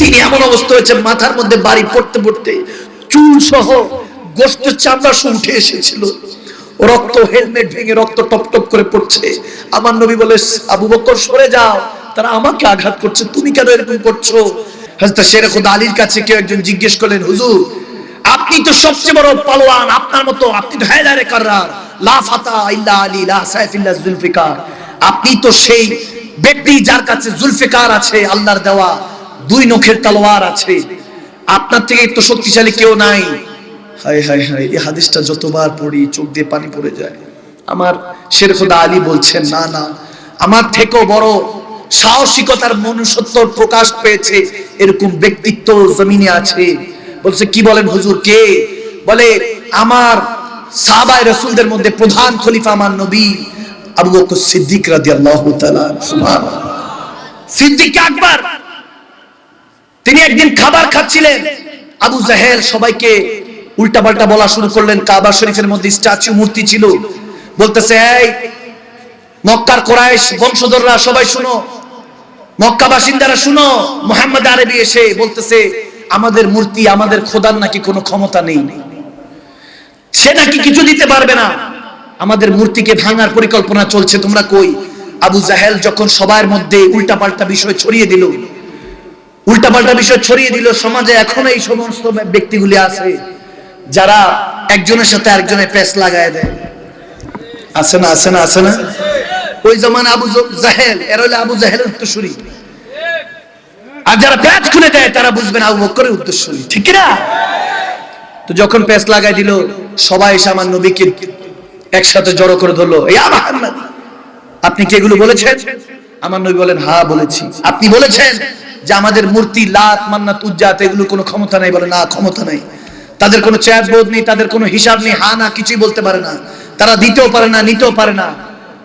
তিনি এমন অবস্থা হয়েছে, মাথার মধ্যে বাড়ি পড়তে পড়তে চুল সহ গোস্তের চামড়া সহ উঠে এসেছিল। রক্ত হেলমেট ভেঙে রক্ত টপ টপ করে পড়ছে। আমার নবী বলে, আবু বকর, সরে যাও। তারা আমাকে আঘাত করছে। তুমি কেন এরকম করছ? হযরত শের খুদা আলীর কাছে কেউ একজন জিজ্ঞেস করলেন, হুজুর, আপনি তো সবচেয়ে বড় পালোয়ান, আপনার মতো, আপনি তো হায়দারে কাররার। লা ফাতা ইল্লা আলী, লা সাইফ ইল্লা জুলফিকার। আপনি তো সেই ব্যক্তি যার কাছে জুলফিকার আছে, আল্লাহর দেওয়া। দুই নখের তলোয়ার আছে। আপনার থেকে তো শক্তিশালী কেউ নাই। হায় হায় হায়, এই হাদিসটা যতবার পড়ি, চোখ দিয়ে পানি পড়ে যায়। আমার শের খুদা আলী বলছেন, না না, আমার থেকেও বড় সাহসিকতার মনুষ্যত্ব প্রকাশ পেয়েছে। এরকম ব্যক্তিত্ব জমিনে আছে। বলছে, কি বলেন হুজুর, কে? বলে, আমার সাহাবায়ে রাসূলদের মধ্যে প্রধান খলিফা আমার নবী আবু বকর সিদ্দিক রাদিয়াল্লাহু তাআলা সুবহানাল্লাহ। সিদ্দিক আকবর! তিনি একদিন খাবার খাচ্ছিলেন। আবু জাহেল সবাইকে উল্টাপাল্টা বলা শুরু করলেন। কাবা শরীফের মধ্যে স্ট্যাচু মূর্তি ছিল। বলতেছে, এই, মক্কার কোরাইশ বংশধররা সবাই শুনো। মক্কা বাসিন্দারা শুনো। মোহাম্মদ আরবি এসে বলতেছে, আমাদের মূর্তি, আমাদের খোদার নাকি কোনো ক্ষমতা নেই। সে নাকি কিছু দিতে পারবে না। আমাদের মূর্তিকে ভাঙার পরিকল্পনা চলছে, তোমরা কই? আবু জাহেল যখন সবার মধ্যে উল্টাপাল্টা বিষয় ছড়িয়ে দিল উল্টাপাল্টা বিষয় ছড়িয়ে দিল। সমাজে এখন এই সমস্ত ব্যক্তিগুলি আছে, যারা একজনের সাথে আরেকজনের পেস লাগায় দেয়। আছে না আছে না আছে না? ওই জমান আবু জাহেল, এর হলো আবু জাহেলের উত্তরসূরি। আর যারা প্যাচ খুলে দেয়, তারা বুঝবেন আবু বকরের উত্তরসূরি। ঠিক না? তো যখন প্যাচ লাগাই দিল, সবাই এসে আমার নবীকে একসাথে জড়ো করে ধরলো। এই মুহাম্মদ, আপনি কি এগুলো বলেছেন? আমার নবী বলেন হ্যাঁ বলেছি। আপনি বলেছেন? যে আমাদের মূর্তি, লাত, মান্নাত, উজ্জাত, এগুলো কোনো ক্ষমতা নাই বলে, না, ক্ষমতা নাই। তাদের কোনো চেয়ার বোধ নেই, তাদের কোনো হিসাব নেই, হা, না, কিছুই বলতে পারে না। তারা দিতেও পারে না, নিতেও পারে না।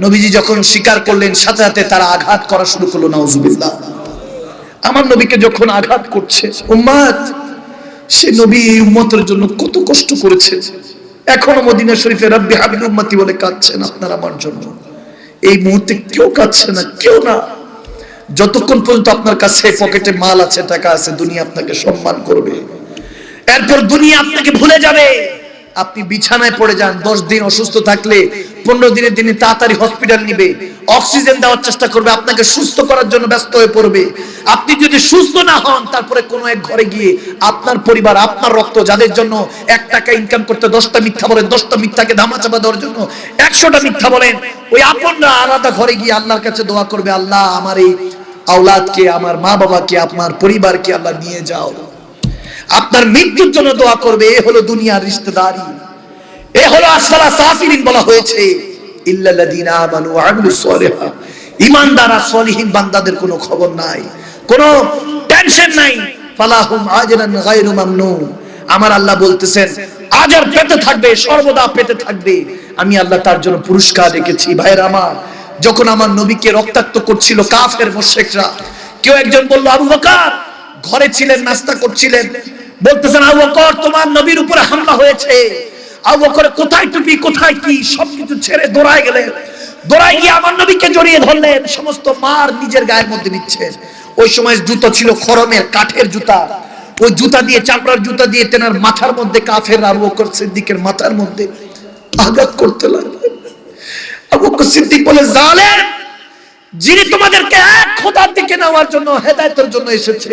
নবীজি যখন স্বীকার করলেন, সাথে সাথে তারা আঘাত করা শুরু করল, নাউজুবিল্লাহ। আমার নবীকে যখন আঘাত করছে, উম্মাদ, সে নবী এই উম্মতের জন্য কত কষ্ট করেছে। এখনও মদিনা শরীফে রব্বি হাবিল উম্মতি বলে কাঁদছেন আপনার আমার জন্য। এই মুহূর্তে কেউ কাঁদছে না, কেউ না। যতক্ষণ পর্যন্ত আপনার কাছে পকেটে মাল আছে, টাকা আছে, দুনিয়া আপনাকে সম্মান করবে। এরপর দুনিয়া আপনাকে ভুলে যাবে। আপনি বিছানায় পড়ে যান, দশ দিন অসুস্থ থাকলে পনেরো দিনে তাড়াতাড়ি হসপিটাল নিবে। অক্সিজেন দেওয়ার চেষ্টা করবে, আপনাকে সুস্থ করার জন্য ব্যস্ত হয়ে পড়বে। আপনি যদি সুস্থ না হন, তারপরে কোনো এক ঘরে গিয়ে আপনার পরিবার, আপনার রক্ত, যাদের জন্য এক টাকা ইনকাম করতে দশটা মিথ্যা বলেন, দশটা মিথ্যাকে ধামাচাপা দেওয়ার জন্য একশোটা মিথ্যা বলেন, ওই আপনরা আলাদা ঘরে গিয়ে আল্লাহর কাছে দোয়া করবে, আল্লাহ, আমার এই আওলাদকে, আমার মা বাবাকে আপনার পরিবারকে আল্লাহ নিয়ে যাও। আপনার মৃত্যুর জন্য দোয়া করবে, এ হলো দুনিয়ার রিশতেদারি এ হলো সাফিরিন বলা হয়েছে। আমানু ওয়া ঈমানদার আর সলিহিন বান্দাদের কোনো খবর নাই। কোনো টেনশন নাই। ফালাহুম আজরান গায়রু মামনুন। আমার আল্লাহ বলতেছেন পেতে থাকবে, সর্বদা পেতে থাকবে। আমি আল্লাহ তার জন্য পুরস্কার রেখেছি। ভাইয়ের আমার, যখন আমার নবীকে রক্তাক্ত করছিল কাফের মুশরিকরা কেউ একজন বলল, আবু বকর, ঘরে ছিলেন, নাস্তা করছিলেন। বলতেছেন, আবু বকর, তোমার নবীর উপরে হামলা হয়েছে। আবু বকর কোথায় টুপি, কোথায় কি, সবকিছু ছেড়ে দৌড়ায় গেলেন দৌড়ায় গিয়ে আমার নবীকে জড়িয়ে ধরলেন, সমস্ত মার নিজের গায়ের মধ্যে নিচ্ছেন ওই সময় জুতো ছিল খরমের কাঠের জুতা। ওই জুতা দিয়ে, চামড়ার জুতা দিয়ে তেনার মাথার মধ্যে, কাফের আবু বকর সিদ্দিকের মাথার মধ্যে আঘাত করতে লাগলেন। আবু সিদ্দিক বলে, জালেম, যিনি তোমাদেরকে এক খোদার দিকে নেওয়ার জন্য হেদায়েতের জন্য এসেছে,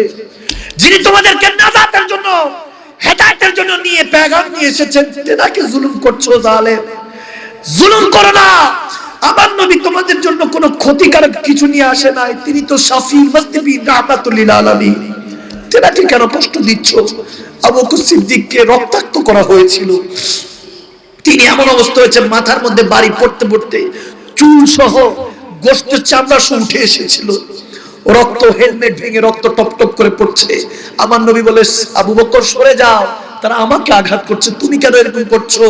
যিনি তোমাদেরকে নাজাতের জন্য হেদায়েতের জন্য নিয়ে পেগাম নিয়ে এসেছেন, তেনাকে জুলুম করছ জালেম। জুলুম করো না। আমার নবী তোমাদের জন্য কোনো ক্ষতিকারক কিছু নিয়ে আসে নাই। তিনি তো শাফি মুস্তাফি রাহমাতুল লিল আলামিন। তেনাকে কেন কষ্ট দিচ্ছ? আবু বকর সিদ্দিককে রক্তাক্ত করা হয়েছিল। তিনি এমন অবস্থা হয়েছে, মাথার মধ্যে বাড়ি পড়তে পড়তে চুল সহ গোস্তের চামড়া উঠে এসেছিল। রক্ত হেলমেট ভেঙে রক্ত টপ টপ করে পড়ছে। আমার নবী বলে, আবু বকর, সরে যাও। তারা আমাকে আঘাত করছে। তুমি কেন এরকম করছ?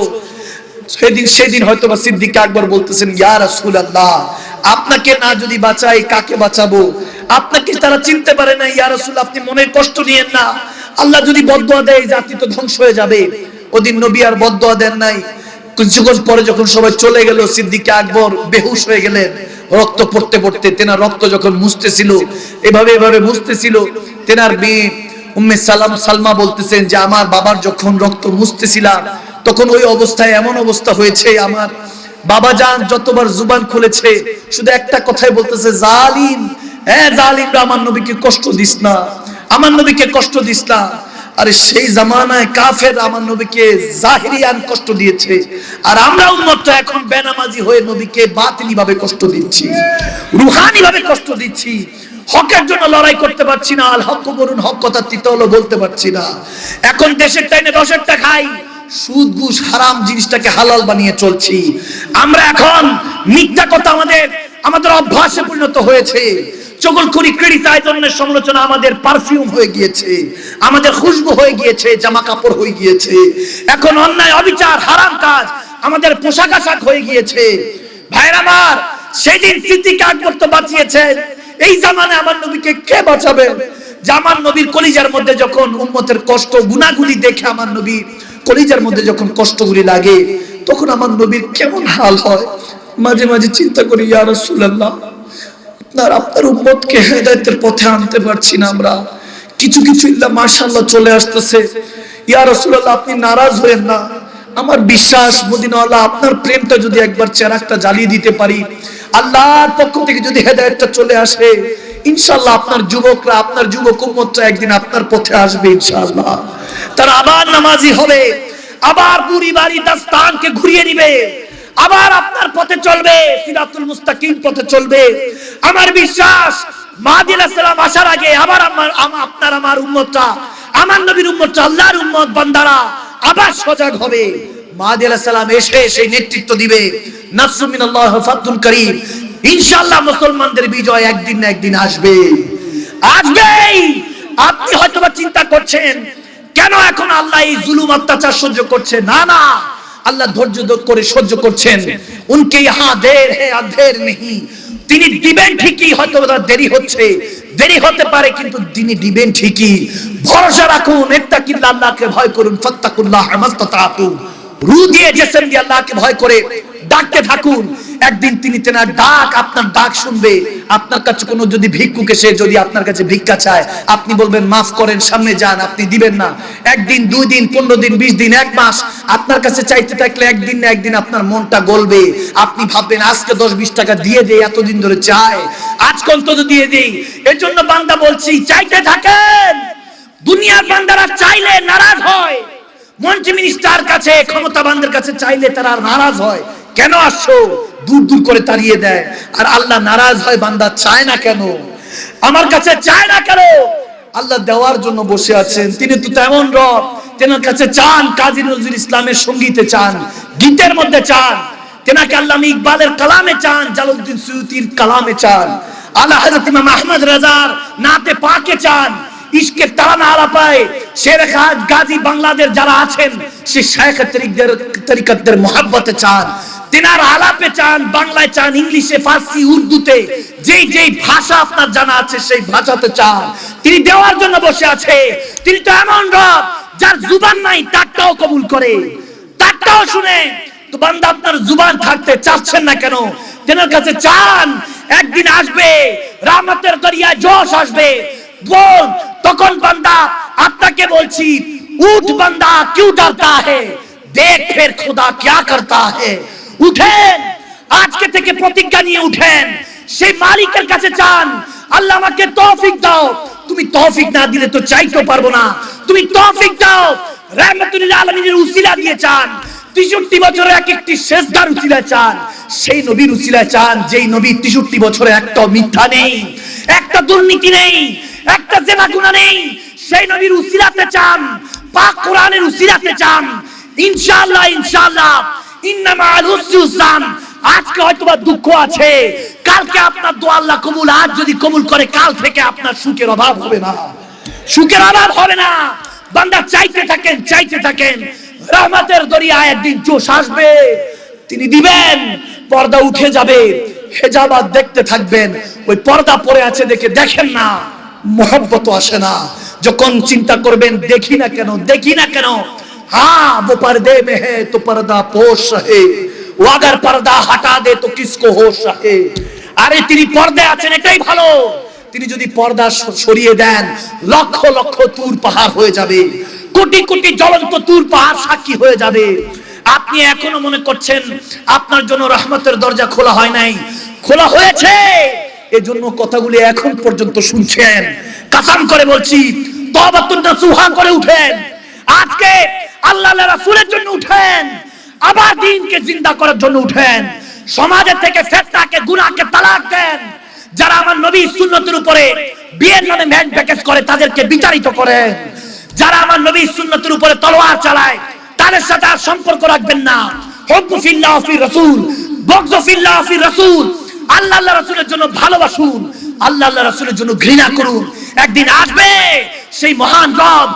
সেদিন সেদিন হয়তো বা সিদ্দিক আকবর বলতেছেন, ইয়া রাসূলুল্লাহ, আপনাকে না যদি বাঁচাই, কাকে বাঁচাবো? আপনাকে তারা চিনতে পারে না, ইয়া রাসূল, আপনি মনে কষ্ট নিয়েন না। আল্লাহ যদি বদদোয়া দেয়, জাতি তো ধ্বংস হয়ে যাবে। ওদিন নবী আর বদদোয়া দেন নাই। কিছুক্ষণ পরে যখন সবাই চলে গেল, সিদ্দিক আকবর বেহুশ হয়ে গেলেন। রক্ত পড়তে পড়তে তেনার রক্ত যখন মুছতেছিল, এভাবে এভাবে মুছতেছিল। তেনার মেয়ে উম্মে সালাম, সালমা বলতেছেন যে, আমার বাবার যখন রক্ত মুছতেছিলাম, তখন ওই অবস্থায় এমন অবস্থা হয়েছে আমার। বাবা যান, যতবার জুবান খুলেছে, শুধু একটা কথাই বলতেছে, জালিম হ্যাঁ জালিমরা আমার নবীকে কষ্ট দিস না, আমার নবীকে কষ্ট দিস না। আরে সেই জামানায় কাফের আমার নবীকে জাহিরিয়ান কষ্ট দিয়েছে। আর আমরা উন্নত এখন বেনামাজি হয়ে নবীকে বাতিলি ভাবে কষ্ট দিচ্ছি রুহানি ভাবে কষ্ট দিচ্ছি। হকের জন্য লড়াই করতে পারছি না, আল হক বলুন, হক কথা তিতে হলো বলতে পারছি না। এখন দেশের টাইনে দশেরটা খাই, সুদ, ঘুষ, হারাম জিনিসটাকে হালাল বানিয়ে চলছি। আমরা এখন মিথ্যা কথা আমাদের আমাদের অভ্যাসে পরিণত হয়েছে। চগলখড়ি ক্রিটিসাইজনের সমালোচনা আমাদের পারফিউম হয়ে গিয়েছে। আমাদের খুশবু হয়ে গিয়েছে জামা কাপড় হয়ে গিয়েছে। এখন অন্যায়, অবিচার, হারাম কাজ আমাদের পোশাক আশাক হয়ে গিয়েছে। ভাইরা আমার, সেদিন সিদ্দিক আকবর তো বাঁচিয়েছেন এই জামানে আমার নবীকে কে বাঁচাবে? যে আমার নবীর কলিজার মধ্যে যখন উম্মতের কষ্ট গুনাগুলি দেখে আমার নবীর কলিজার মধ্যে যখন কষ্টগুলি লাগে, তখন আমার নবীর কেমন হাল হয়? মাঝে মাঝে চিন্তা করি, ইয়া রাসূলুল্লাহ, আপনার আপনার উম্মতকে হেদায়েতের পথে আনতে পারছি না আমরা। কিছু কিছু ইল্লা মাশাআল্লাহ চলে আসতেছে। ইয়া রাসূলুল্লাহ, আপনি নারাজ হয়েন না। আমার বিশ্বাস, মদিনাওয়ালা, আপনার প্রেমটা যদি একবার চেরাকটা জ্বালিয়ে দিতে পারি, আল্লাহর পক্ষ থেকে যদি হেদায়েতটা চলে আসে, ইনশাআল্লাহ আপনার যুবকরা, আপনার যুবক উম্মতরা একদিন আপনার পথে আসবে, ইনশাআল্লাহ। তারা আবার নামাজি হবে, আবার বুড়ি বাড়ি দাস্তানকে ঘুরিয়ে নিবে। আবার আপনার পথে চলবে, সিরাতুল মুস্তাকিম পথে চলবে। আমার বিশ্বাস সালাম আসার আগে আবার আমার আপনার, আমার উম্মতটা আমার নবীর উম্মতটা আল্লাহর উম্মত বান্দারা আবার সজাগ হবে। সালাম এসে সেই নেতৃত্ব দিবে। নাসরু মিনাল্লাহ ফাতুল করিম। ইনশাআল্লাহ মুসলমানদের বিজয় একদিন না একদিন আসবে। আসবেই! আপনি হয়তোবা চিন্তা করছেন, কেন এখন আল্লাহ এই জুলুম অত্যাচার সহ্য করছে? না না। আল্লাহ ধৈর্য করে সহ্য করছেন। উনকে ইহা দের হে আধের নেই তিনি দিবেন ঠিকই, হয়তো দেরি হচ্ছে। দেরি হতে পারে, কিন্তু তিনি দিবেন ঠিকই। ভরসা রাখুন, ইত্তাকিল্লাহ, আল্লাহকে ভয় করুন, ফাত্তাকুল্লাহ মাস্তাতাতু রু দিয়ে জেসেম দিয়ে আল্লাহকে ভয় করে। ডাকতে থাকুন। একদিন তিনি তেনার ডাক, আপনার ডাক শুনবে। আপনার কাছে কোনো যদি ভিক্ষুক এসে যদি আপনার কাছে ভিক্ষা চায়, আপনি বলবেন, মাফ করেন, সামনে যান, আপনি দিবেন না। একদিন, দুই দিন, পনেরো দিন, বিশ দিন, এক মাস আপনার কাছে চাইতে থাকলে একদিন না একদিন আপনার মনটা গলবে। আপনি ভাববেন, আজকে দশ বিশ টাকা দিয়ে দেই, এতদিন ধরে চায় আজকে অন্তত দিয়ে দেই। জন্য বান্দা বলছি, চাইতে থাকেন। দুনিয়ার বান্দারা চাইলে নারাজ হয়। মন্ত্রী মিনিস্টার কাছে, ক্ষমতাবানদের কাছে চাইলে তারা নারাজ হয়। কেন আসছো? দূর দূর করে তাড়িয়ে দেয়। আর আল্লাহ নারাজ হয়, বান্দা চায় না কেন? আমার কাছে চায় না কেন? আল্লাহ দেওয়ার জন্য বসে আছেন। তিনি তো তেমন রব। তেনার কাছে চান, কাজী নজরুল ইসলামের সঙ্গীতে চান, গীতের মধ্যে চান। তেনাকে আল্লাহ ইকবালের কালামে চান, জালালউদ্দিন সুয়ুতির কালামে চান। আল্লাহ হযরত ইমাম আহমদ রাজার নাতে পাকে চান। ইশকের তারানা আলা পায়। শের গাজী বাংলাদেশ যারা আছেন, সে শেখ তরিকদের তরিকতদের চান। তেনার আলাপে চান, বাংলায় চান, ইংলিশে, ফার্সি, উর্দুতে। যেই যেই ভাষা আপনার জানা আছে, সেই ভাষাতে চান। তিনি দেওয়ার জন্য বসে আছে। তিনি তো এমন রব, যার জুবান নাই, তারটাও কবুল করে। তারটাও শুনে। তো বান্দা আপনার জুবান থাকতে চাচ্ছেন না কেন? তেনার কাছে চান, একদিন আসবে, রামতের দরিয়া জোশ আসবে। তখন বান্দা, আপনাকে বলছি, উঠ বান্দা, কিউ ডরতা হে? দেখ ফের খোদা কিয়া করতা হে? উঠেন, আজকে থেকে প্রতিজ্ঞা নিয়ে উঠেন। সেই মালিকের কাছে চান আল্লাহ আমাকে তৌফিক দাও। তুমি তৌফিক না দিলে তো চাইতে পারব না। তুমি তৌফিক দাও। রহমাতুল্লাহ আলামিনের উসিলা দিয়ে চান। 63 বছরে এক একটি শেষদার উসিলা চান। সেই নবীর উসিলা চান, যেই নবী 63 বছরে একটাও মিথ্যা নেই, একটা দুর্নীতি নেই। একটা জেনা গুণা নেই। সেই নবীর উসিলাতে চান পাক কোরআনের উসিলাতে চান। ইনশাআল্লাহ ইনশাআল্লাহ। ইন্নামা আল উসরি উসরান আজকে হয়তোবা দুঃখ আছে। কালকে আপনার দোয়া আল্লাহ কবুল, আজ যদি কবুল করে, কাল থেকে আপনার সুখের অভাব হবে না। সুখের অভাব হবে না। বান্দা চাইতে থাকেন চাইতে থাকেন। রহমতের দরিয়া একদিন জোশ আসবে। তিনি দিবেন, পর্দা উঠে যাবে। হেজাবাদ দেখতে থাকবেন। ওই পর্দা পড়ে আছে দেখে দেখেন না। মোহব্বত আসে না যখন চিন্তা করবেন দেখি না কেন দেখি না কেন हाँ वो पर्दे में है तो पर्दा पोश रहे वो अगर पर्दा हटा दे तो किसको होश रहे আরে তিনি পর্দে আছেন এটাই ভালো তিনি যদি পর্দা স- সরিয়ে দেন লক্ষ লক্ষ তুর পাহাড় হয়ে যাবে কোটি কোটি জ্বলন্ত তুর পাহাড় সাক্ষী হয়ে যাবে আপনি এখনো মনে করছেন আপনার জন্য রহমতের দরজা খোলা হয় নাই খোলা হয়েছে এজন্য কথাগুলি এখন পর্যন্ত শুনছেন। কাসাম করে বলছি তবাতুন সুহা করে উঠেন। আজকে আল্লাহ রাসূলের জন্য উঠেন। আবার দিনকে জিন্দা করার জন্য উঠেন। সমাজের থেকে ফেতনাকে, গুনাহকে তালাক দেন। যারা আমার নবী সুন্নতের উপরে বিয়ের নামে ম্যাচ প্যাকেজ করে, তাদেরকে বিচারিত করেন। যারা আমার নবী সুন্নতের উপরে তলোয়ার চালায়, তাদের সাথে আর সম্পর্ক রাখবেন না। হব্বু ফিল্লাহ ফি রাসূল বগযু ফিল্লাহ ফি রাসূল। আল্লাহ আল্লাহ রাসূলের জন্য ভালোবাসুন। আল্লাহ আল্লাহ রাসূলের জন্য ঘৃণা করুন। একদিন আসবে সেই মহান রব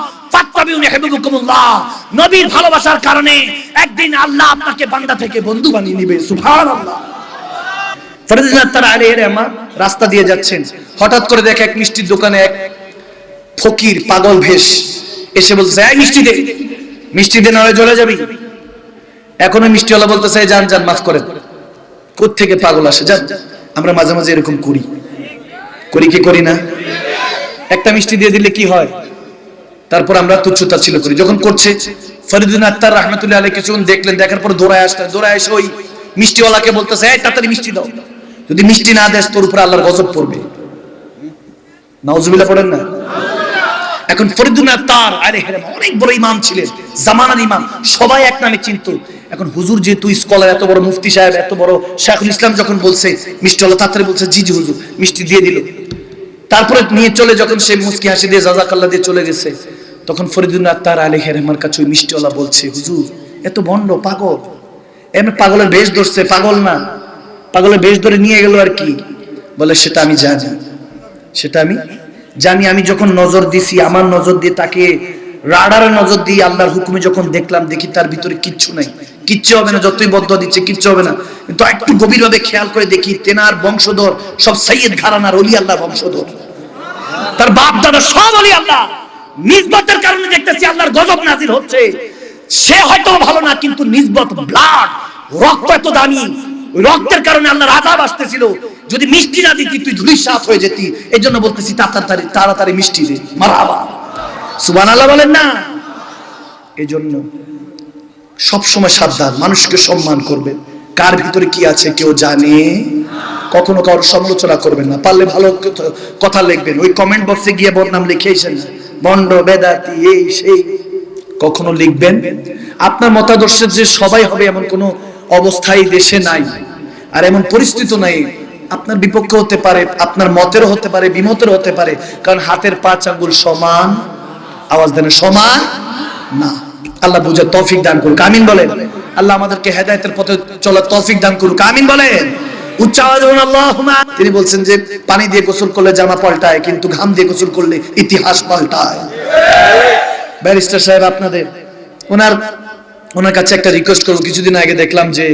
নবীর ভালোবাসার কারণে একদিন আল্লাহ আপনাকে বান্দা থেকে বন্ধু বানিয়ে নেবে। রাস্তা দিয়ে যাচ্ছেন। হঠাৎ করে দেখে এক মিষ্টির দোকানে এক ফকির পাগল ভেষ এসে বলছে এই মিষ্টি দে। মিষ্টি দে নয় চলে যাবি। এখনও মিষ্টিওয়ালা বলতেছে যান যান, মাফ করেন থেকে পাগল আসে? যান, আমরা মাঝে মাঝে এরকম করি। করি কি করি না? একটা মিষ্টি দিয়ে দিলে কি হয়? তারপর আমরা তুচ্ছতা ছিল করি। যখন করছে ফরিদুল আত্তার রহমতুল্লাহ আলী কিছুক্ষণ দেখলেন, দেখার পর দৌড়ায় আসলেন। দৌড়ায় এসে ওই মিষ্টিওয়ালাকে বলতেছে, এই তাড়াতাড়ি মিষ্টি দাও। যদি মিষ্টি না দেয় তোর উপর আল্লাহর গজব পড়বে। নাউজুবিল্লাহ পড়েন না? এখন ফরিদুল আত্তার আরে হেরে অনেক বড় ইমাম ছিলেন, জামানার ইমাম, সবাই এক নামে চিনতো। এখন হুজুর যেহেতু স্কলার, এত বড় মুফতি সাহেব, এত বড় শাহুল ইসলাম যখন বলছে মিষ্টিওয়ালা তাড়াতাড়ি বলছে, জি জি, হুজুর, মিষ্টি দিয়ে দিল। তারপরে নিয়ে চলে যখন সে মুস্কি হাসি দিয়ে জাজাকাল্লা দিয়ে চলে গেছে, তখন ফরিদুল আত্মার আলী হেরহমার কাছে ওই মিষ্টিওয়ালা বলছে, হুজুর, এত ভণ্ড পাগল। এমনি পাগলের বেশ ধরছে, পাগল না। পাগলের বেশ ধরে নিয়ে গেল আর কি। বলে, সেটা আমি জানি। সেটা আমি জানি আমি যখন নজর দিছি, আমার নজর দিয়ে তাকে রাডারে নজর দিয়ে আল্লাহর হুকুমে যখন দেখলাম, দেখি তার ভিতরে কিচ্ছু নাই। কিচ্ছু হবে না, যতই বদ্ধ দিচ্ছে, কিচ্ছু হবে না। কিন্তু একটু গভীরভাবে খেয়াল করে দেখি, তেনার বংশধর সব সৈয়দ ঘরানার অলি আল্লাহ বংশধর। তার বাপ, দাদা সব অলি আল্লাহ। নিজবতের কারণে দেখতেছি আল্লাহর গজব নাজির হচ্ছে। সে হয়তো ভালো না, কিন্তু নিজবত ব্লাড রক্ত এত দামি। রক্তের কারণে আল্লাহর আজাব আসতেছিল। যদি মিষ্টি না দিতি, তুই ধুলির সাপ হয়ে যেতি। এই জন্য বলতেছি, তাড়াতাড়ি তাড়াতাড়ি মিষ্টি দে মারাবা সুবান আল্লাহ বলেন না। এই জন্য সবসময় সাবধান, মানুষকে সম্মান করবে। কার ভিতরে কি আছে কেউ জানে? কখনো কারোর সমালোচনা করবেন না। পারলে ভালো কথা- লিখবেন। ওই কমেন্ট বক্সে গিয়ে বদনাম লিখে এসেন বন্ড, বেদাতি, এই, সেই। কখনো লিখবেন? আপনার মতাদর্শের যে সবাই হবে এমন কোনো অবস্থাই দেশে নাই। আর এমন পরিস্থিতি নাই। আপনার বিপক্ষ হতে পারে, আপনার মতেরও হতে পারে, বিমতেরও হতে পারে, কারণ হাতের পাঁচ আঙ্গুল সমান, আওয়াজ দেন সমান না। আল্লাহ বুঝার তৌফিক দান করুক, আমিন বলেন। আল্লাহ আমাদেরকে হেদায়েতের পথে চলার তৌফিক দান করুক, আমিন বলেন। উচ্চ আওয়াজে বলুন আল্লাহুম্মা তিনি বলছেন যে, পানি দিয়ে গোসল করলে জামা পাল্টায়, কিন্তু ঘাম দিয়ে গোসল করলে ইতিহাস পাল্টায়। ব্যারিস্টার সাহেব আপনাদের, ওনার ওনার কাছে একটা রিকোয়েস্ট করব। কিছুদিন আগে দেখলাম যে,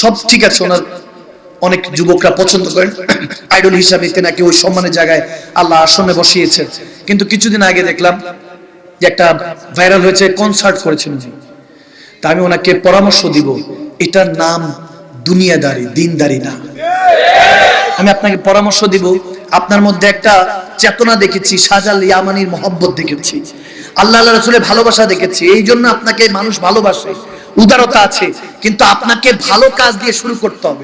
সব ঠিক আছে, ওনার অনেক যুবকরা পছন্দ করেন। আইডল হিসাবে তেনাকে ওই সম্মানের জায়গায় আল্লাহ আসনে বসিয়েছেন। কিন্তু কিছুদিন আগে দেখলাম যে একটা ভাইরাল হয়েছে কনসার্ট করেছেন উনি। তা আমি ওনাকে পরামর্শ দিব, এটার নাম দুনিয়াদারি, দিনদারি না। আমি আপনাকে পরামর্শ দিব, আপনার মধ্যে একটা চেতনা দেখেছি সাজাল ইয়ামানির মহব্বত দেখেছি। আল্লাহ আল্লাহ রসুলের ভালোবাসা দেখেছি, এই জন্য আপনাকে মানুষ ভালোবাসে, উদারতা আছে, কিন্তু আপনাকে ভালো কাজ দিয়ে শুরু করতে হবে।